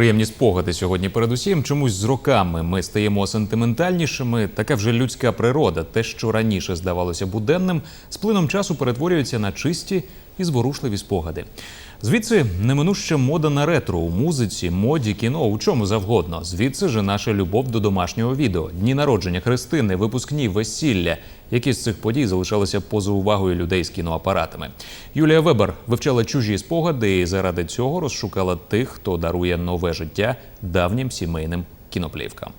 Приємні спогади сьогодні. Передусім, чомусь з роками ми стаємо сентиментальнішими. Така вже людська природа. Те, що раніше здавалося буденним, з плином часу перетворюється на чисті і зворушливі спогади. Звідси неминуща мода на ретро у музиці, моді, кіно, у чому завгодно. Звідси же наша любов до домашнього відео, дні народження Христини, випускні, весілля. Які з цих подій залишалися поза увагою людей з кіноапаратами. Юлія Вебер вивчала чужі спогади і заради цього розшукала тих, хто дарує нове життя давнім сімейним кіноплівкам.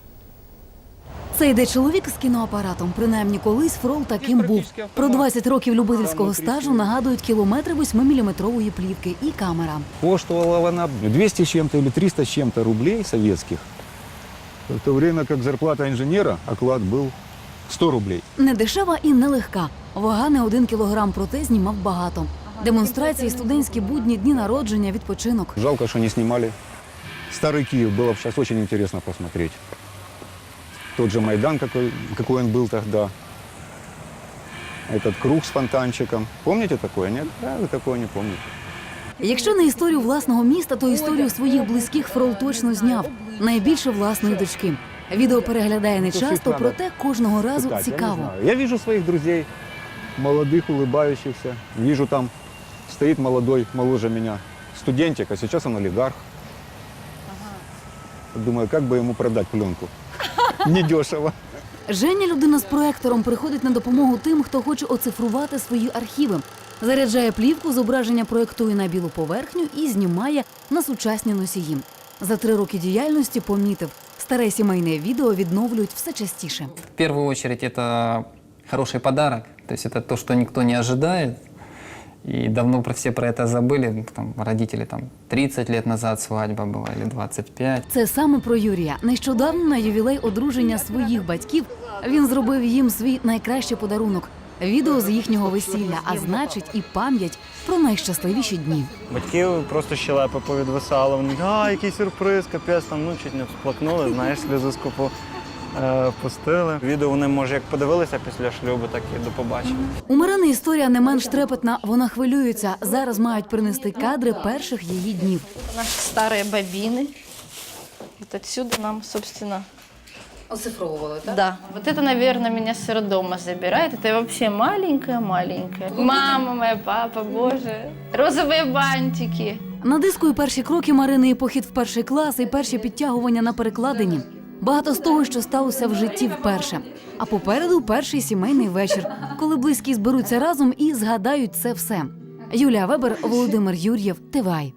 Це йде чоловік з кіноапаратом. Принаймні колись Фрол таким був. Про 20 років любительського стажу нагадують кілометри 8-міліметрової плівки і камера. Коштовала вона 200 с чем-то или 300 с чем-то рублей советских. В то время как зарплата инженера, оклад был 100 рублей. Не дешева і нелегка. Вага не один кілограм, проте знімав багато. Демонстрації, студентські будні, дні народження, відпочинок. Жалко, что не снимали. Старый Киев было бы сейчас очень интересно посмотреть. Тот же Майдан, какой, какой он был тогда. Этот круг с фонтанчиком. Помните такое, нет? Да, вы такое не помните. Якщо не історію власного міста, то історію своїх близьких Фрол точно зняв. Найбільше власної дочки. Відео переглядає не часто, проте кожного разу Пытать, я не цікаво. знаю. Я вижу своих друзей, молодых, улыбающихся. Вижу там стоит молодой, моложе меня, студентик, а сейчас он олигарх. Думаю, как бы ему продать пленку. Недешево. Женя, людина з проектором, приходить на допомогу тим, хто хоче оцифрувати свої архіви. Заряджає плівку, зображення проєктує на білу поверхню і знімає на сучасні носії. За три роки діяльності помітив, старе сімейне відео відновлюють все частіше. В первую очередь это хороший подарок, то есть это то, что никто не ожидает. И давно про все про это забыли. Там, родители там 30 лет назад свадьба была или 25. Це саме про Юрія. Нещодавно на ювілей одруження своїх батьків він зробив їм свій найкращий подарунок відео з їхнього весілля, а значить, і пам'ять про найщасливіші дні. Батьки просто щелепи повідвисали. Вони а, який сюрприз, капець там ну чуть не всплакнули, знаєш, сльозу скупу е, впустили. Відео вони, може, як подивилися після шлюбу, так і до побачення. У Марини історія не менш трепетна. Вона хвилюється. Зараз мають принести кадри перших її днів. Наши старые бобины. Вот отсюда нам, собственно, Оцифровували, да. Вот это, наверное, меня с роддома забирает. Это вообще маленькая-маленькая. Мама моя, папа, боже. Розовые бантики. На диску і перші кроки Марини, і похід в перший клас, і перші підтягування на перекладині. Багато з того, що сталося в житті вперше. А попереду перший сімейний вечір, коли близькі зберуться разом і згадають це все. Юлія Вебер, Володимир Юр'єв, Тивай.